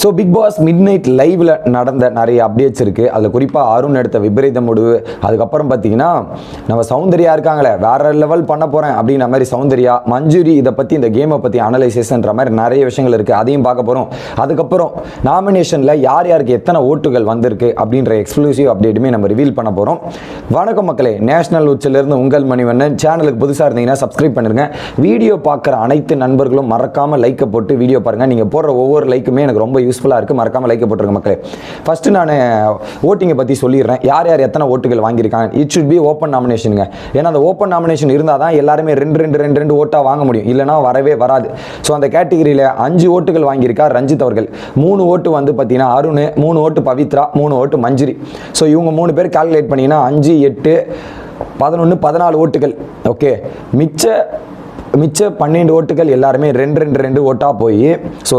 So big pass midnight லைவில் நடந்த நிறைய அப்டேட்ஸ் இருக்குது அதில் குறிப்பாக அருண் எடுத்த விபரீத முடிவு. அதுக்கப்புறம் பார்த்தீங்கன்னா நம்ம சௌந்தர்யா இருக்காங்களே வேற லெவல் பண்ண போகிறேன் அப்படின்ற மாதிரி சௌந்தர்யா மஞ்சுரி இதை பற்றி இந்த கேமை பற்றி அனலைசிஸ்ன்ற மாதிரி நிறைய விஷயங்கள் இருக்குது அதையும் பார்க்க போகிறோம் அதுக்கப்புறம் நாமினேஷனில் யார் யாருக்கு எத்தனை ஓட்டுகள் வந்திருக்கு அப்படின்ற எக்ஸ்க்ளூசிவ் அப்டேட்டுமே நம்ம ரிவீல் பண்ண போகிறோம் வணக்கம் மக்களே நேஷனல் உச்சிலிருந்து உங்கள் மணிவண்ணன். சேனலுக்கு புதுசாக இருந்தீங்கன்னா சப்ஸ்கிரைப் பண்ணிருங்க வீடியோ பார்க்குற அனைத்து நண்பர்களும் மறக்காமல் லைக்கை போட்டு வீடியோ பாருங்கள் நீங்கள் போடுற ஒவ்வொரு லைக்குமே எனக்கு ரொம்ப யூஸ்ஃபுல்லாக இருக்குது மறக்காமல் லைக் போட்டுருங்க மக்களே. ஃபஸ்ட்டு நான் ஓட்டிங்கை பற்றி சொல்லிடுறேன். யார் யார் எத்தனை ஓட்டுகள் வாங்கியிருக்காங்க இட் சுட் பி ஓப்பன் நாமினேஷனுங்க ஏன்னா அந்த ஓப்பன் நாமினேஷன் இருந்தால் தான் எல்லாருமே ரெண்டு ரெண்டு ரெண்டு ரெண்டு ஓட்டாக வாங்க முடியும். இல்லைனா வரவே வராது. ஸோ அந்த கேட்டகரியில் அஞ்சு ஓட்டுகள் வாங்கியிருக்கார் ரஞ்சித் அவர்கள். மூணு ஓட்டு வந்து பார்த்தீங்கன்னா அருண் மூணு ஓட்டு பவித்ரா மூணு ஓட்டு மஞ்சுரி. ஸோ இவங்க மூணு பேர் கால்குலேட் பண்ணிங்கன்னா அஞ்சு எட்டு பதினொன்று பதினாலு ஓட்டுகள் ஓகே மிச்ச மிச்ச பன்னெண்டு ஓட்டுகள் எல்லாருமே ரெண்டு ரெண்டு ரெண்டு ஓட்டாக போய் ஸோ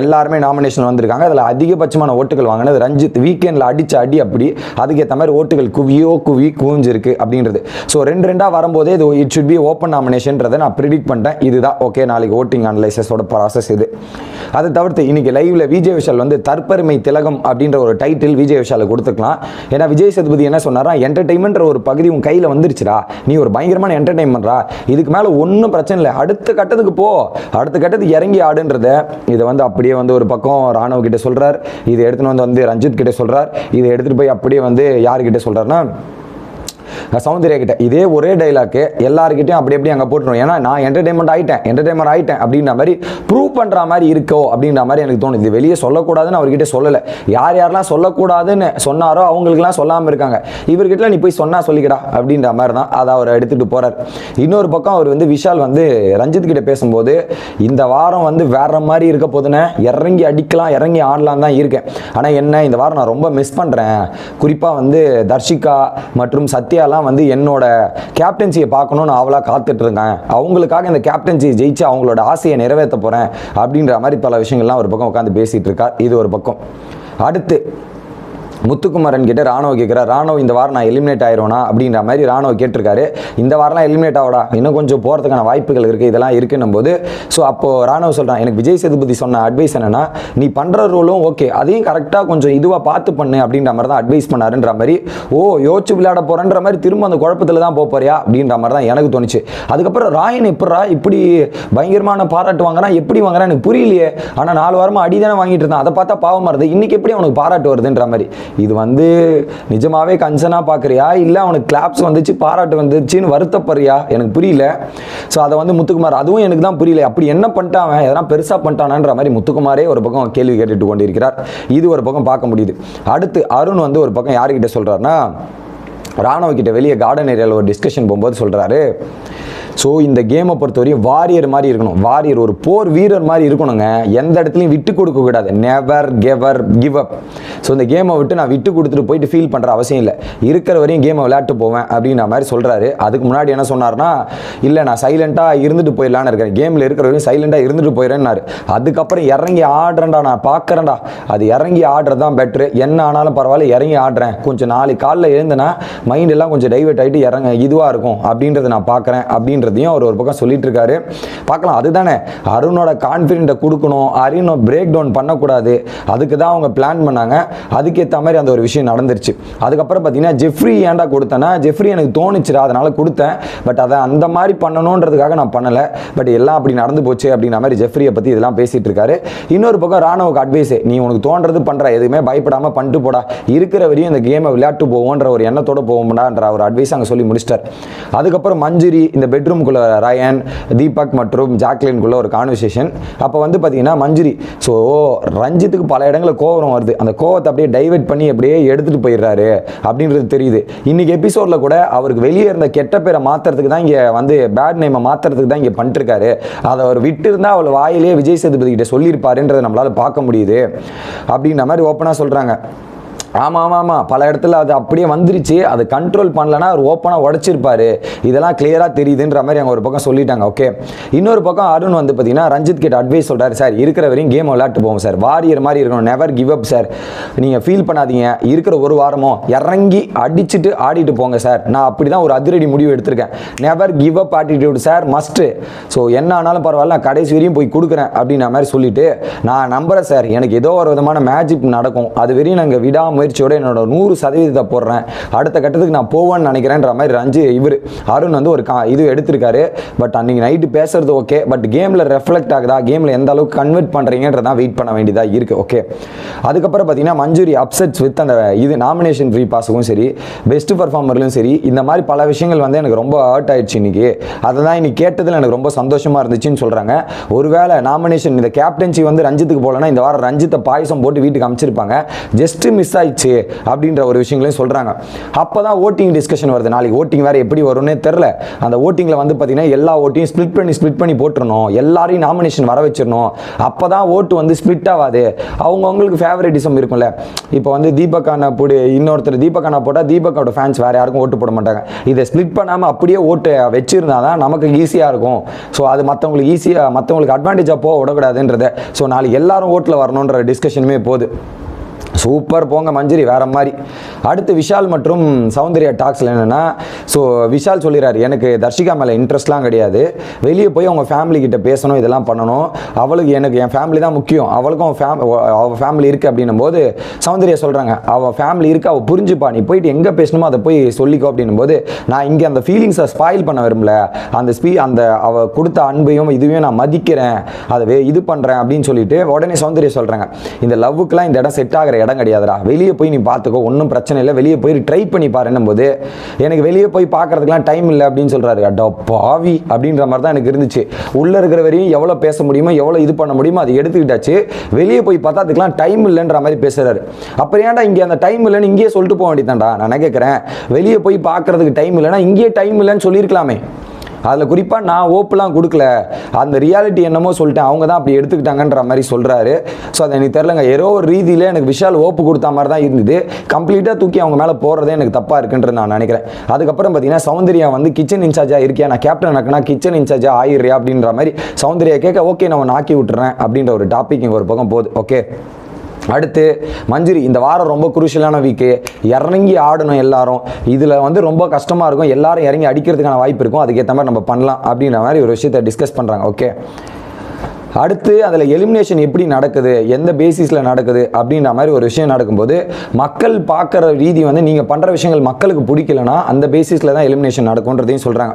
எல்லாருமே நாமினேஷன் வந்திருக்காங்க. அதில் அதிகபட்சமான ஓட்டுகள் வாங்கினது ரஞ்சித். வீக்கெண்டில் அடித்த அடி அப்படி. அதுக்கேற்ற மாதிரி ஓட்டுகள் குவியோ குவி குவிஞ்சிருக்கு அப்படின்றது ஸோ ரெண்டு ரெண்டாக வரும்போதே இது இட் சுட் பி ஓப்பன் நாமினேஷன்றதை நான் ப்ரிடிக்ட் பண்ணிட்டேன். இதுதான் ஓகே நாளைக்கு ஓட்டிங் அனலைசஸோட ப்ராசஸ் இது. அதை தவிர்த்து இன்றைக்கி லைவில் விஜய் விஷால் வந்து தற்பெருமை திலகம் அப்படின்ற ஒரு டைட்டில் விஜய் விஷாலுக்கு கொடுத்துக்கலாம் ஏன்னா விஜய் சேதுபதி என்ன சொன்னாரா என்டர்டைன்மெண்ட்ற ஒரு பகுதி உன் கையில் வந்துருச்சுடா. நீ ஒரு பயங்கரமான என்டர்டைன்மெண்ட்ரா இதுக்கு மேலே ஒன்றும் பிரச்சனை இல்லை அடுத்த கட்டத்துக்கு போ. அடுத்த கட்டத்துக்கு இறங்கி ஆடுன்றத இதை வந்து அப்படியே வந்து ஒரு பக்கம் ராணுவ கிட்ட சொல்றார். இதை எடுத்துன்னு வந்து வந்து ரஞ்சித் கிட்ட சொல்றார். இதை எடுத்துட்டு போய் அப்படியே வந்து யாருக்கிட்ட சொல்றாருன்னா சௌந்தர்யா கிட்ட இதே ஒரே டைலாக்கு எல்லாருக்கிட்டையும் அப்படி எப்படி அங்கே போட்டுரும் ஏன்னா நான் என்டர்டைன்மெண்ட் ஆகிட்டேன் என்டர்டைன்மெண்ட் ஆகிட்டேன் அப்படின்ற மாதிரி ப்ரூவ் பண்ணுற மாதிரி இருக்கோ அப்படின்ற மாதிரி எனக்கு தோணுது. இது வெளியே சொல்லக்கூடாதுன்னு அவர்கிட்ட சொல்லலை. யார் யாரெல்லாம் சொல்லக்கூடாதுன்னு சொன்னாரோ அவங்களுக்குலாம் சொல்லாமல் இருக்காங்க. இவர்கிட்ட நீ போய் சொன்னால் சொல்லிக்கடா அப்படின்ற மாதிரி தான் அதை அவர் எடுத்துகிட்டு போகிறார் இன்னொரு பக்கம் அவர் வந்து விஷால் வந்து ரஞ்சித் கிட்ட பேசும்போது இந்த வாரம் வந்து வேற மாதிரி இருக்க போதுன்னு இறங்கி அடிக்கலாம் இறங்கி ஆடலாம் தான் இருக்கேன். ஆனால் என்ன இந்த வாரம் நான் ரொம்ப மிஸ் பண்ணுறேன் குறிப்பாக வந்து தர்ஷிகா மற்றும் சத்யாலாம் வந்து என்னோட கேப்டன்சியை பார்க்கணும்னு ஆவலாக காத்துட்டு இருக்கேன் அவங்களுக்காக இந்த கேப்டன்சி ஜெயிச்சு அவங்களோட ஆசையை நிறைவேற்ற போகிறேன் அப்படின்ற மாதிரி பல விஷயங்கள்லாம் ஒரு பக்கம் உட்காந்து பேசிகிட்டு இருக்கார் இது ஒரு பக்கம். அடுத்து முத்துக்குமரன் கிட்ட ராணுவ கேட்குறார் ராணுவ இந்த வாரம் நான் எலிமினேட் ஆயிருவேனா? அப்படின்ற மாதிரி ராணுவ கேட்டிருக்காரு. இந்த வாரம்லாம் எலிமினேட் ஆகடா? இன்னும் கொஞ்சம் போகிறதுக்கான வாய்ப்புகள் இருக்குது இதெல்லாம் இருக்குன்னும் போது ஸோ அப்போது ராணுவ சொல்கிறான் எனக்கு விஜய் சேதுபதி சொன்ன அட்வைஸ் என்னென்னா நீ பண்ணுற ரோலும் ஓகே அதையும் கரெக்டாக கொஞ்சம் இதுவாக பார்த்து பண்ணு அப்படின்ற மாதிரி தான் அட்வைஸ் பண்ணாருன்ற மாதிரி ஓ யோசிச்சு விளையாட போகிறேன்ற மாதிரி திரும்ப அந்த குழப்பத்தில் தான் போகிறியா போறியா அப்படின்ற மாதிரி தான் எனக்கு தோணுச்சு. அதுக்கப்புறம் ராயன் எப்படா இப்படி பயங்கரமான பாராட்டு வாங்குறான் எப்படி வாங்குறா எனக்கு புரியலையே. ஆனால் நாலு வாரமாக அடி தானே வாங்கிட்டு இருந்தான். அதை பார்த்தா பாவமாக இருந்தது. இன்னைக்கு எப்படி அவனுக்கு பாராட்டு வருதுன்ற மாதிரி. இது வந்து நிஜமாவே கன்சனாக பார்க்குறியா இல்லை அவனுக்கு கிளாப்ஸ் வந்துச்சு பாராட்டு வந்துச்சுன்னு வருத்தப்படுறியா? எனக்கு புரியல. ஸோ அதை வந்து முத்துக்குமார் அதுவும் எனக்கு தான் புரியல. அப்படி என்ன பண்ணிட்டான் அவன்? எதனா பெருசாக பண்ணிட்டானான்ற மாதிரி முத்துக்குமாரே ஒரு பக்கம் கேள்வி கேட்டுட்டு கொண்டிருக்கிறார். இது ஒரு பக்கம் பார்க்க முடியுது. அடுத்து அருண் வந்து ஒரு பக்கம் யாருக்கிட்ட சொல்கிறாருன்னா ராணுவ கிட்ட வெளியே கார்டன் ஏரியாவில் ஒரு டிஸ்கஷன் போகும்போது சொல்கிறாரு ஸோ இந்த கேமை பொறுத்தவரையும் வாரியர் மாதிரி இருக்கணும். வாரியர் ஒரு போர் வீரர் மாதிரி இருக்கணுங்க. எந்த இடத்துலையும் விட்டு கொடுக்க கூடாது. நெவர் கெவர் கிவ் அப் ஸோ இந்த கேமை விட்டு நான் விட்டு கொடுத்துட்டு போயிட்டு ஃபீல் பண்ணுற அவசியம் இல்லை. இருக்கிற வரையும் கேமை விளையாட்டு போவேன் அப்படின்ற மாதிரி சொல்கிறாரு அதுக்கு முன்னாடி என்ன சொன்னார்னா இல்லை நான் சைலண்ட்டாக இருந்துட்டு போயிடலான்னு இருக்கேன். கேமில் இருக்கிற வரையும் சைலண்ட்டாக இருந்துட்டு போயிடறேன்னாரு. அதுக்கப்புறம் இறங்கி ஆடுறேன்டா நான் பார்க்குறேன்டா. அது இறங்கி ஆடுறது தான் பெட்ரு என்ன ஆனாலும் பரவாயில்ல இறங்கி ஆடுறேன். கொஞ்சம் நாளைக்கு காலைல எழுந்தேன்னா மைண்ட் எல்லாம் கொஞ்சம் டைவெர்ட் ஆகிட்டு இறங்க இதுவாக இருக்கும். அப்படின்றத நான் பார்க்குறேன். அப்படின்றதையும் அவர் ஒரு பக்கம் சொல்லிட்டு இருக்காரு. பார்க்கலாம். அதுதானே. அருணோட கான்ஃபிடென்ட்டை கொடுக்கணும். அருணை பிரேக் டவுன் பண்ணக்கூடாது. அதுக்கு தான் அவங்க பிளான் பண்ணாங்க. அதுக்கேற்ற மாதிரி அந்த ஒரு விஷயம் நடந்துருச்சு. அதுக்கப்புறம் பார்த்தீங்கன்னா ஜெஃப்ரி ஏன்டா கொடுத்தேன்னா ஜெஃப்ரி எனக்கு தோணுச்சுடா அதனால் கொடுத்தேன். பட் அதை அந்த மாதிரி பண்ணணுன்றதுக்காக நான் பண்ணலை. பட் எல்லாம் அப்படி நடந்து போச்சு அப்படிங்கிற மாதிரி ஜெஃப்ரியை பற்றி இதெல்லாம் பேசிகிட்டு இருக்காரு. இன்னொரு பக்கம் ராணுவக்கு அட்வைஸே நீ உனக்கு தோன்றது பண்ணுற எதுவுமே பயப்படாமல் பண்ணிட்டு போடா. இருக்கிற வரையும் இந்த கேமை விளையாட்டு போவோன்ற ஒரு எண்ணத்தோடு போவோம்டான்ற ஒரு அட்வைஸ் அங்கே சொல்லி முடிச்சிட்டார். அதுக்கப்புறம் மஞ்சுரி இந்த பெட்ரூம்குள்ள ரயன் தீபக் மற்றும் ஜாக்லின்குள்ள ஒரு கான்வர்சேஷன் அப்போ வந்து பார்த்தீங்கன்னா மஞ்சுரி ஸோ ரஞ்சித்துக்கு பல இடங்களில் கோவம் வருது. அந்த கோவத்தை அப்படியே டைவெர்ட் பண்ணி அப்படியே எடுத்துட்டு போயிடுறாரு அப்படின்றது தெரியுது. இன்னைக்கு எபிசோடில் கூட அவருக்கு வெளியே இருந்த கெட்ட பேரை மாத்துறதுக்கு தான் இங்கே வந்து பேட் நேமை மாத்துறதுக்கு தான் இங்கே பண்ணிட்டுருக்காரு. அதை அவர் விட்டு இருந்தால் அவள் வாயிலேயே விஜய் சேதுபதி கிட்ட சொல்லியிருப்பாருன்றதை நம்மளால பார்க்க முடியுது. அப்படின்ற மாதிரி ஓப்பனாக சொல்கிறாங்க ஆமாம் ஆமாம் ஆமாம் பல இடத்துல அது அப்படியே வந்துருச்சு. அது கண்ட்ரோல் பண்ணலன்னா அவர் ஓப்பனாக உடச்சிருப்பாரு. இதெல்லாம் கிளியராக தெரியுதுன்ற மாதிரி அவங்க ஒரு பக்கம் சொல்லிட்டாங்க ஓகே இன்னொரு பக்கம் அருண் வந்து பார்த்தீங்கன்னா ரஞ்சித் கிட்ட அட்வைஸ் சொல்கிறார் சார் இருக்கிற வரையும் கேம் விளையாட்டு போவோம் சார். வாரியர் மாதிரி இருக்கணும். Never give up sir. நீங்கள் ஃபீல் பண்ணாதீங்க. இருக்கிற ஒரு வாரமோ இறங்கி அடிச்சுட்டு ஆடிட்டு போங்க சார். நான் அப்படி தான் ஒரு அதிரடி முடிவு எடுத்திருக்கேன். Never give up attitude sir. Must so என்ன ஆனாலும் பரவாயில்ல நான் கடைசி வரையும் போய் கொடுக்குறேன் அப்படின்ற மாதிரி சொல்லிட்டு நான் நம்புகிறேன் சார். எனக்கு ஏதோ ஒரு விதமான மேஜிக் நடக்கும். அது வரையும் நாங்கள் விடாமல் முயற்சியோடு என்னோட நூறு சதவீதத்தை போடுறேன். அடுத்த கட்டத்துக்கு நான் போவேன்னு நினைக்கிறேன்ற மாதிரி ரஞ்சி இவர் அருண் வந்து ஒரு கா இது எடுத்திருக்காரு. பட் அன்னைக்கு நைட்டு பேசுறது ஓகே பட் கேமில் ரெஃப்ளெக்ட் ஆகுதா? கேமில் எந்த அளவுக்கு கன்வெர்ட் பண்ணுறீங்கன்றதான் வெயிட் பண்ண வேண்டியதாக இருக்குது ஓகே அதுக்கப்புறம் பார்த்தீங்கன்னா மஞ்சூரி அப்செட்ஸ் வித் அந்த இது நாமினேஷன் ஃப்ரீ பாஸுக்கும் சரி பெஸ்ட் பர்ஃபார்மர்லையும் சரி இந்த மாதிரி பல விஷயங்கள் வந்து எனக்கு ரொம்ப ஹர்ட் ஆயிடுச்சு இன்னைக்கு. அதை தான் இன்னைக்கு கேட்டதில் எனக்கு ரொம்ப சந்தோஷமாக இருந்துச்சுன்னு சொல்கிறாங்க ஒருவேளை நாமினேஷன் இந்த கேப்டன்சி வந்து ரஞ்சித்துக்கு போகலன்னா இந்த வாரம் ரஞ்சித்தை பாயசம் போட்டு வீட்டுக்கு அமைச்சிருப்பாங்க. ஜஸ்ட் மிஸ் ஆயிடுச்சு. அப்படின்ற ஒரு விஷயங்களையும் சொல்கிறாங்க அப்போ தான் ஓட்டிங் டிஸ்கஷன் வருது. நாளைக்கு ஓட்டிங் வேறு எப்படி வரும்னே தெரில அந்த ஓட்டிங்கில் வந்து பார்த்தீங்கன்னா எல்லா ஓட்டையும் ஸ்ப்ளிட் பண்ணி ஸ்ப்ளிட் பண்ணி போட்டுருணும் எல்லாரையும் நாமினேஷன் வர வச்சிடணும். அப்போ தான் ஓட்டு வந்து ஸ்ப்ளிட் ஆகாது. அவங்கவுங்களுக்கு ஃபேவரட்டிசம் இருக்கும்ல. இப்போ வந்து தீபக்கான போடு இன்னொருத்தர் தீபக்கான போட்டால் தீபக்கோட ஃபேன்ஸ் வேறு யாருக்கும் ஓட்டு போட மாட்டாங்க. இதை ஸ்ப்ளிட் பண்ணாமல் அப்படியே ஓட்டு வச்சிருந்தா தான் நமக்கு ஈஸியாக இருக்கும். ஸோ அது மற்றவங்களுக்கு ஈஸியாக மற்றவங்களுக்கு அட்வான்டேஜாக போக விடக்கூடாதுன்றத. ஸோ நாளைக்கு எல்லாரும் ஓட்டில் வரணுன்ற டிஸ்கஷனுமே போகுது. சூப்பர் போங்க மஞ்சரி வேற மாதிரி. அடுத்து விஷால் மற்றும் சௌந்தர்யா டாக்ஸில் என்னென்னா ஸோ விஷால் சொல்லிடுறாரு எனக்கு தர்ஷிகா மேலே இன்ட்ரெஸ்ட்லாம் கிடையாது. வெளியே போய் அவங்க ஃபேமிலி கிட்ட பேசணும் இதெல்லாம் பண்ணணும். அவளுக்கு எனக்கு என் ஃபேமிலி தான் முக்கியம். அவளுக்கும் அவன் ஃபேம் அவள் ஃபேமிலி இருக்குது அப்படின்னும் போது சௌந்தர்யா சொல்கிறாங்க அவள் ஃபேமிலி இருக்கு அவள் புரிஞ்சுப்பா. நீ போயிட்டு எங்கே பேசணுமோ அதை போய் சொல்லிக்கோ அப்படின்னும் போது நான் இங்கே அந்த ஃபீலிங்ஸை ஸ்பாயில் பண்ண விரும்பல. அந்த ஸ்பீ அந்த அவள் கொடுத்த அன்பையும் இதுவையும் நான் மதிக்கிறேன். அதை இது பண்ணுறேன் அப்படின்னு சொல்லிட்டு உடனே சௌந்தர்யா சொல்கிறாங்க இந்த லவ்வுக்கெலாம் இந்த இடம் செட் ஆகிற இடம் கிடையாதுடா. வெளியே போய் நீ பார்த்துக்கோ ஒன்றும் பிரச்சனை இல்லை. வெளியே போய் ட்ரை பண்ணி பாருன்னும் போது எனக்கு வெளியே போய் பார்க்கறதுக்குலாம் டைம் இல்லை அப்படின்னு சொல்கிறாரு அடா பாவி அப்படின்ற மாதிரி தான் எனக்கு இருந்துச்சு. உள்ளே இருக்கிற வரையும் எவ்வளோ பேச முடியுமோ எவ்வளோ இது பண்ண முடியுமோ அதை எடுத்துக்கிட்டாச்சு. வெளியே போய் பார்த்தா அதுக்கெலாம் டைம் இல்லைன்ற மாதிரி பேசுறாரு. அப்புறம் ஏன்டா இங்கே அந்த டைம் இல்லைன்னு இங்கேயே சொல்லிட்டு போக வேண்டியதான்டா நான் கேட்குறேன் வெளியே போய் பார்க்கறதுக்கு டைம் இல்லைன்னா இங்கேயே டைம் இல்லைன்னு சொல்லியிருக்கலாமே. அதில் குறிப்பாக நான் ஓப்புலாம் கொடுக்கல. அந்த ரியாலிட்டி என்னமோ சொல்லிட்டேன். அவங்க தான் அப்படி எடுத்துக்கிட்டாங்கன்ற மாதிரி சொல்கிறாரு ஸோ அது எனக்கு தெரிலங்க ஏதோ ஒரு ரீதியில் எனக்கு விஷால் ஓப்பு கொடுத்த மாதிரி தான் இருந்தது. கம்ப்ளீட்டாக தூக்கி அவங்க மேலே போகிறதே எனக்கு தப்பாக இருக்குன்றது நான் நினைக்கிறேன். அதுக்கப்புறம் பார்த்தீங்கன்னா சௌந்தர்யா வந்து கிச்சன் இன்சார்ஜாக இருக்கியா? நான் கேப்டன் ஆக்கினா கிச்சன் இன்சார்ஜாக ஆயிடுறியா அப்படின்ற மாதிரி சௌந்தர்யா கேட்க ஓகே நான் நாக்கி விட்டுறேன். அப்படின்ற ஒரு டாபிக் இங்கே ஒரு பக்கம் போகுது. ஓகே அடுத்து மஞ்சுரி இந்த வாரம் ரொம்ப குருஷியலான வீக்கு இறங்கி ஆடணும் எல்லாரும். இதில் வந்து ரொம்ப கஷ்டமாக இருக்கும். எல்லாரும் இறங்கி அடிக்கிறதுக்கான வாய்ப்பு இருக்கும். அதுக்கேற்ற மாதிரி நம்ம பண்ணலாம் அப்படின்ற மாதிரி ஒரு விஷயத்தை டிஸ்கஸ் பண்ணுறாங்க ஓகே அடுத்து அதில் எலிமினேஷன் எப்படி நடக்குது எந்த பேசிஸில் நடக்குது அப்படின்ற மாதிரி ஒரு விஷயம் நடக்கும்போது மக்கள் பார்க்குற ரீதி வந்து நீங்கள் பண்ணுற விஷயங்கள் மக்களுக்கு பிடிக்கலனா அந்த பேசிஸில் தான் எலிமினேஷன் நடக்கும்ன்றதையும் சொல்கிறாங்க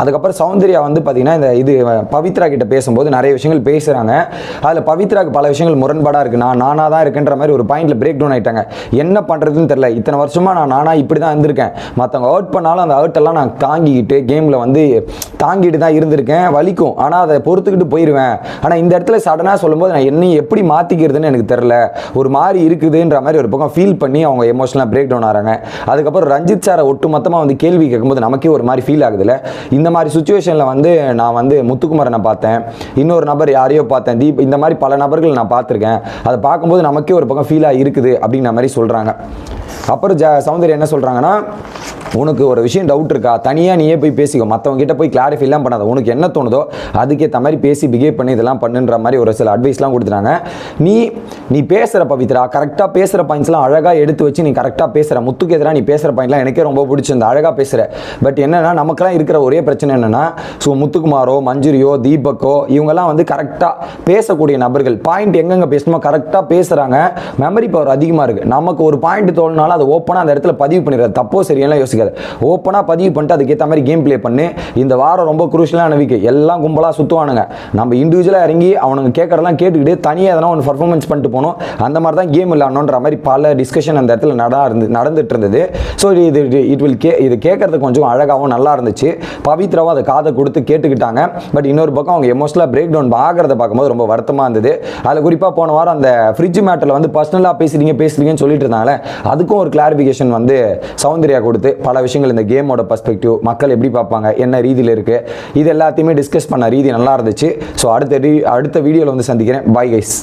அதுக்கப்புறம் சௌந்தர்யா வந்து பார்த்திங்கன்னா இந்த இது பவித்ரா கிட்ட பேசும்போது நிறைய விஷயங்கள் பேசுகிறாங்க அதில் பவித்ராக்கு பல விஷயங்கள் முரண்பாடாக இருக்குது நான் நானாக தான் இருக்குன்ற மாதிரி ஒரு பாயிண்டில் பிரேக் டவுன் ஆகிட்டாங்க என்ன பண்ணுறதுன்னு தெரில இத்தனை வருஷமாக நான் நானாக இப்படி தான் இருந்திருக்கேன். மற்றவங்க அவுட் பண்ணாலும் அந்த அவுட்டெல்லாம் நான் தாங்கிக்கிட்டு கேமில் வந்து தாங்கிட்டு தான் இருந்திருக்கேன். வலிக்கும். ஆனால் அதை பொறுத்துக்கிட்டு போயிடுவேன் ஆனால் இந்த இடத்துல சடனாக சொல்லும்போது நான் என்னை எப்படி மாற்றிக்கிறதுன்னு எனக்கு தெரில ஒரு மாதிரி இருக்குதுன்ற மாதிரி ஒரு பக்கம் ஃபீல் பண்ணி அவங்க எமோஷனலாக பிரேக் டவுன் ஆகிறாங்க அதுக்கப்புறம் ரஞ்சித் சாரை ஒட்டு மொத்தமாக வந்து கேள்வி கேட்கும்போது நமக்கே ஒரு மாதிரி ஃபீல் ஆகுதுல்ல. இந்த மாதிரி சுச்சுவேஷனில் வந்து நான் வந்து முத்துக்குமரனை பார்த்தேன். இன்னொரு நபர் யாரையோ பார்த்தேன். தீப் இந்த மாதிரி பல நபர்கள் நான் பார்த்துருக்கேன். அதை பார்க்கும்போது நமக்கே ஒரு பக்கம் ஃபீலாக இருக்குது அப்படிங்கிற மாதிரி சொல்கிறாங்க அப்புறம் ஜ சௌந்தர்யா என்ன சொல்கிறாங்கன்னா உனக்கு ஒரு விஷயம் டவுட் இருக்கா? தனியாக நீயே போய் பேசிக்கோ. மற்றவங்ககிட்ட போய் கிளாரிஃபைலாம் பண்ணாத. உனக்கு என்ன தோணுதோ அதுக்கேற்ற மாதிரி பேசி பிஹேவ் பண்ணி இதெல்லாம் பண்ணுன்ற மாதிரி ஒரு சில அட்வைஸ்லாம் கொடுத்துட்டாங்க. நீ நீ பேசுகிற பவித்ரா கரெக்டாக பேசுகிற பாயிண்ட்ஸ்லாம் அழகாக எடுத்து வச்சு நீ கரெக்டாக பேசுகிற முத்துக்கு எதிராக நீ பேசுகிற பாயிண்ட்லாம் எனக்கே ரொம்ப பிடிச்சிருந்த அழகாக பேசுகிற பட் என்னென்னா நமக்கெல்லாம் இருக்கிற ஒரே பிரச்சனை என்னென்னா ஸோ முத்துக்குமாரோ மஞ்சுரியோ தீபக்கோ இவங்கெல்லாம் வந்து கரெக்டாக பேசக்கூடிய நபர்கள். பாயிண்ட் எங்கெங்கே பேசணுமோ கரெக்டாக பேசுகிறாங்க மெமரி பவர் அதிகமாக இருக்குது நமக்கு ஒரு பாயிண்ட் தோணுனாலும் அதை ஓப்பனாக அந்த இடத்துல பதிவு பண்ணிடுறது. தப்போ சரியெல்லாம் யோசிக்காது ஓப்பனாக பதிவு பண்ணிட்டு அதுக்கேற்ற மாதிரி கேம் ப்ளே பண்ணு. இந்த வாரம் ரொம்ப குரூஷியலான வீக் எல்லாம் கும்பலாக சுற்றுவானுங்க நம்ம இண்டிவிஜுவலாக இறங்கி அவனுங்க கேட்கறதெல்லாம் கேட்டுக்கிட்டு தனியாக எதனா ஒன்று பர்ஃபார்மன்ஸ் பண்ணிட்டு போகணும். அந்த மாதிரி தான் கேம் விளாடணுன்ற மாதிரி பல டிஸ்கஷன் அந்த இடத்துல நடா இருந்து நடந்துட்டு இருந்தது. ஸோ இது இட் வில் கே இது கேட்கறதுக்கு கொஞ்சம் அழகாகவும் நல்லா இருந்துச்சு. பவித்ராவும் அதை காதை கொடுத்து கேட்டுக்கிட்டாங்க. பட் இன்னொரு பக்கம் அவங்க எமோஷனலாக பிரேக் டவுன் ஆகிறத பார்க்கும்போது ரொம்ப வருத்தமாக இருந்தது. அதில் குறிப்பாக போன வாரம் அந்த ஃப்ரிட்ஜ் மேட்டரில் வந்து பர்சனலாக பேசுகிறீங்க பேசுகிறீங்கன்னு சொல்லிட்டு இருந்தாங்களே அதுக்கும் ஒரு கிளாரிஃபிகேஷன் வந்து சௌந்தர்யா கொடுத்து பல விஷயங்கள் இந்த கேமோட பர்ஸ்பெக்டிவ் மக்கள் எப்படி பார்ப்பாங்க என்ன ரீதியில் இருக்குது இது எல்லாத்தையுமே டிஸ்கஸ் பண்ண ரீதி நல்லா இருந்துச்சு. ஸோ அடுத்த ரீ அடுத்த வீடியோவில் வந்து சந்திக்கிறேன். Bye guys